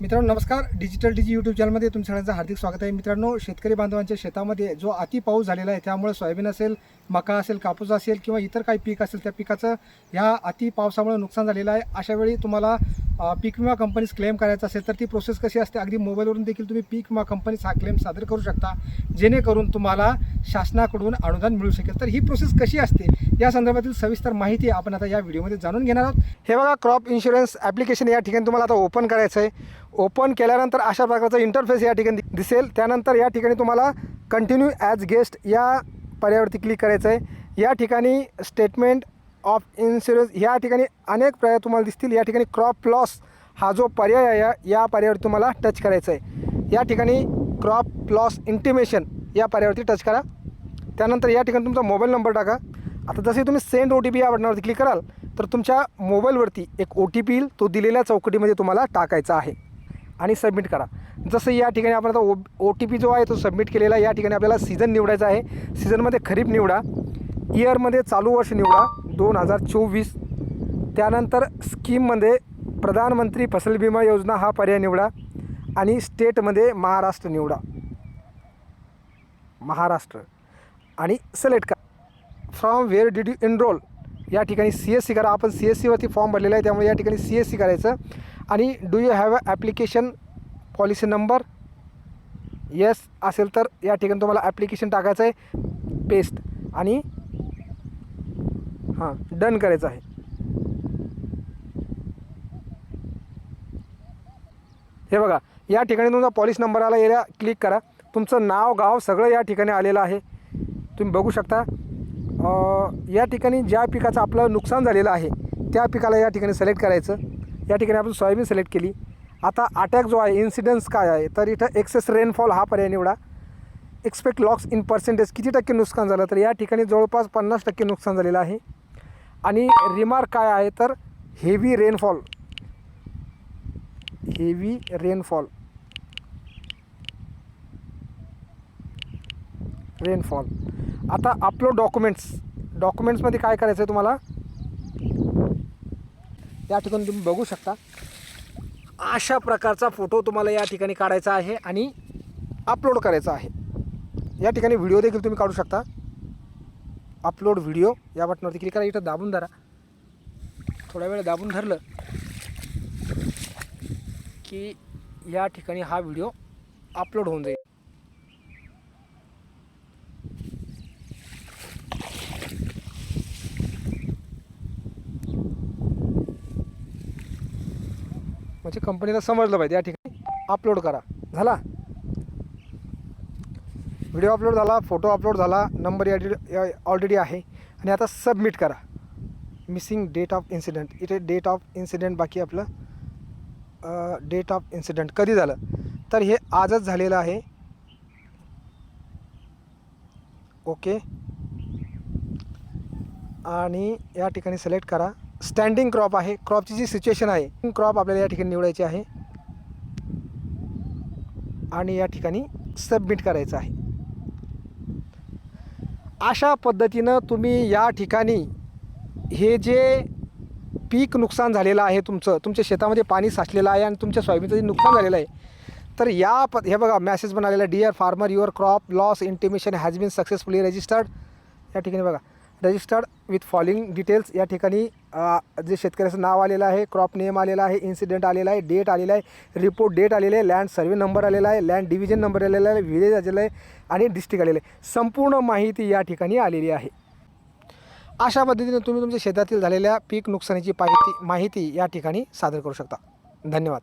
मित्रांनो नमस्कार. डिजिटल डीजी यूट्यूब चॅनलमध्ये तुमच्या सगळ्यांचं हार्दिक स्वागत आहे. मित्रांनो शेतकरी बांधवांच्या शेतामध्ये जो अति पाऊस झालेला आहे त्यामुळे सोयाबीन असेल मका असेल कापूस असेल किंवा इतर काही पीक असेल त्या पिकाचं ह्या अति पावसामुळे नुकसान झालेलं आहे. अशावेळी तुम्हाला पीक विमा कंपनीस क्लेम करायचा असेल तर ती प्रोसेस कशी असते? अगदी मोबाईलवरून देखील तुम्ही पीक विमा कंपनीस हा क्लेम सादर करू शकता. जेणेकरून तुम्हाला शासनाकडून अनुदान मिळू शकेल. तर ही प्रोसेस कशी असते? या संदर्भातील सविस्तर माहिती आपण आता या व्हिडिओमध्ये जाणून घेणार आहोत. हे बघा क्रॉप इन्शुरन्स ॲप्लिकेशन या ठिकाणी तुम्हाला आता ओपन करायचं आहे ओपन केल्यानंतर अशा प्रकारचा इंटरफेस या ठिकाणी दिसेल. त्यानंतर या ठिकाणी तुम्हाला कंटिन्यू ॲज गेस्ट या पर्यावरती क्लिक करायचं आहे या ठिकाणी स्टेटमेंट ऑफ इन्शुरन्स या ठिकाणी अनेक पर्याय तुम्हाला दिसतील. या ठिकाणी क्रॉप लॉस हा जो पर्याय आहे या- पर्यायावर तुम्हाला टच करायचा आहे. या ठिकाणी क्रॉप लॉस इंटिमेशन या पर्यायावरती टच करा. त्यानंतर या ठिकाणी तुमचा मोबाईल नंबर टाका. आता जसे तुम्ही सेंड ओ टी पी या बटनावरती क्लिक कराल तर तुमच्या मोबाईलवरती एक ओ टी पी येईल. तो दिलेल्या चौकटीमध्ये तुम्हाला टाकायचा आहे. आणि सबमिट करा. जसं या ठिकाणी आपण आता ओ ओ टी पी जो आहे तो सबमिट केलेला या ठिकाणी आपल्याला सीझन निवडायचा आहे. सीझनमध्ये खरीप निवडा. इयरमध्ये चालू वर्ष निवडा. दोन हजार चोवीस. त्यानंतर स्कीममध्ये प्रधानमंत्री फसल विमा योजना हा पर्याय निवडा आणि स्टेटमध्ये महाराष्ट्र निवडा. महाराष्ट्र. आणि सिलेक्ट करा. From where did you enrol या ठिकाणी सी एस सी करा. आपण सी एस सीवरती फॉर्म भरलेला आहे त्यामुळे या ठिकाणी सी एस सी करायचं. आणि do you have a application policy number yes असेल तर या ठिकाणी तुम्हाला ॲप्लिकेशन टाकायचं आहे. पेस्ट आणि हां डन करायचं आहे. हे बघा या ठिकाणी तुमचा पॉलिश नंबर आला एरिया क्लिक करा. तुमचं नाव गाव सगळं या ठिकाणी आलेलं आहे. तुम्ही बघू शकता. या ठिकाणी ज्या पिकाचं आपलं नुकसान झालेलं आहे त्या पिकाला या ठिकाणी सिलेक्ट करायचं. या ठिकाणी आपण सोयाबीन सिलेक्ट केली. आता अटॅक जो आहे इन्सिडन्स काय आहे? तर इथं एक्सेस रेनफॉल हा पर्याय निवडा. एक्सपेक्ट लॉक्स इन पर्सेंटेज किती टक्के नुकसान झालं? तर या ठिकाणी जवळपास पन्नास टक्के नुकसान झालेलं आहे. आणि रिमार्क काय आहे तर heavy rainfall. Heavy rainfall. Rainfall. आता अपलोड डॉक्युमेंट्स डॉक्युमेंट्समध्ये काय करायचं आहे तुम्हाला? या ठिकाणी तुम्ही बघू शकता. अशा प्रकारचा फोटो तुम्हाला या ठिकाणी काढायचा आहे आणि अपलोड करायचा आहे. या ठिकाणी व्हिडिओ देखील तुम्ही काढू शकता. अपलोड व्हिडिओ या बटनावरती क्लिक करा इथं दाबून धरा. थोड्या वेळ दाबून धरलं की या ठिकाणी हा व्हिडिओ अपलोड होऊन जाईल. म्हणजे कंपनीला समजलं पाहिजे या ठिकाणी अपलोड करा. झाला? व्हिडिओ अपलोड झाला फोटो अपलोड झाला नंबर या ऑलरेडी आहे. आणि आता सबमिट करा. मिसिंग डेट ऑफ इन्सिडेंट इथे डेट ऑफ इन्सिडेंट बाकी आपलं डेट ऑफ इन्सिडेंट कधी झालं? तर हे आजच झालेलं आहे. ओके आणि या ठिकाणी सिलेक्ट करा. स्टँडिंग क्रॉप आहे. क्रॉपची जी सिच्युएशन आहे क्रॉप आपल्याला या ठिकाणी निवडायची आहे. आणि या ठिकाणी सबमिट करायचं आहे. अशा पद्धतीनं तुम्ही या ठिकाणी हे जे पीक नुकसान झालेलं आहे तुमचं तुमच्या शेतामध्ये पाणी साचलेलं आहे आणि तुमच्या सोयाबीनचं जे नुकसान झालेलं आहे तर या प हे बघा मॅसेज पण आलेला dear farmer your crop loss intimation has been successfully registered या ठिकाणी बघा रजिस्टर्ड विथ फॉलोइंग डिटेल्स या ठिकाणी जे शेतकऱ्याचं नाव आलेलं आहे क्रॉप नेम आलेला आहे इन्सिडेंट आलेला आहे डेट आलेला आहे रिपोर्ट डेट आलेलं आहे लँड सर्वे नंबर आलेला आहे लँड डिव्हिजन नंबर आलेला आहे विलेज आलेलं आहे आणि डिस्ट्रिक्ट आलेलं आहे. संपूर्ण माहिती या ठिकाणी आलेली आहे. अशा पद्धतीने तुम्ही तुमच्या शेतातील झालेल्या पीक नुकसानीची माहिती माहिती या ठिकाणी सादर करू शकता. धन्यवाद.